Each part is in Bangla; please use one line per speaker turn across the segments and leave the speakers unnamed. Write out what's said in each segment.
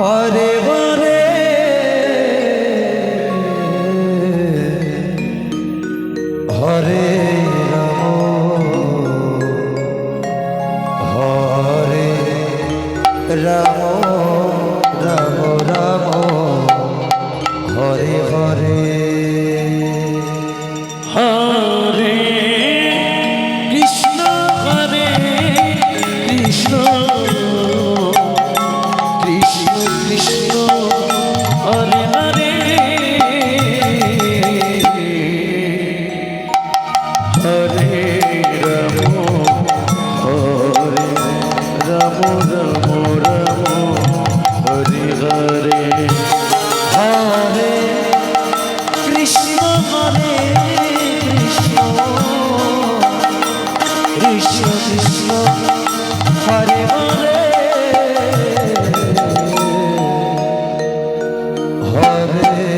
পরে বরে হরে হরে রাম রাম রাম। Hare Hare love it.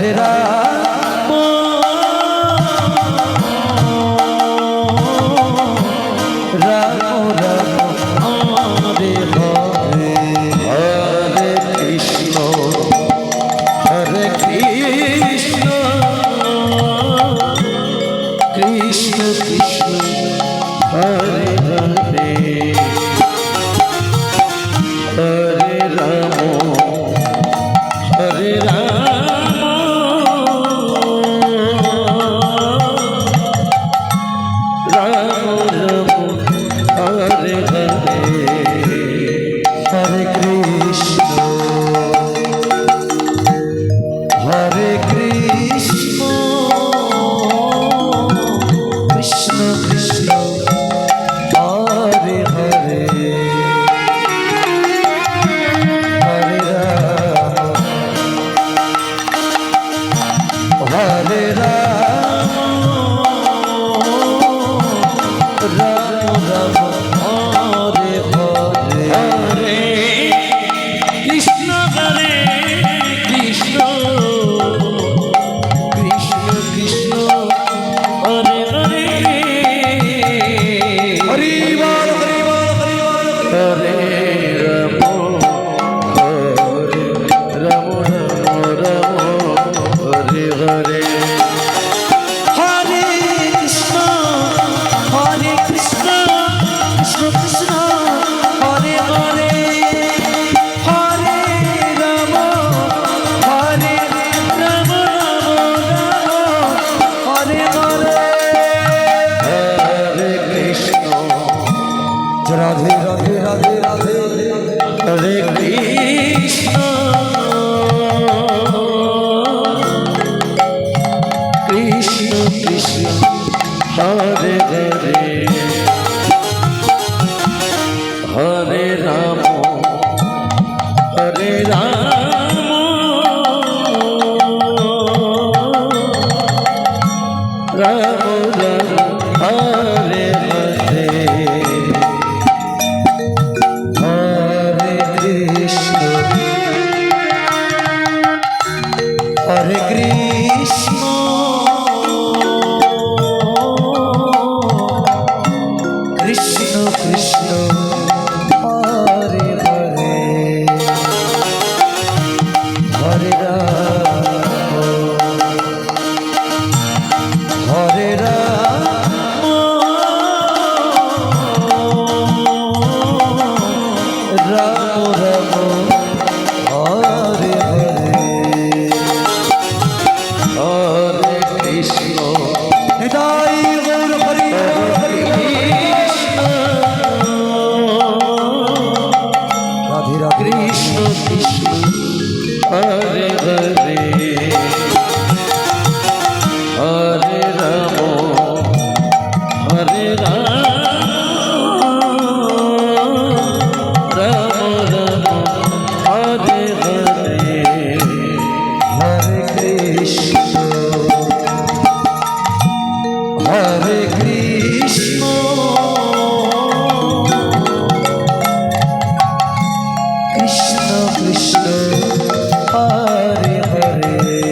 রা Krishna Krishna Hare Radhe Radhe
Radhe Radhe হরে কৃষ্ণ। কৃষ্ণ কৃষ্ণ হরে হরে। কৃষ্ণ হরে হরে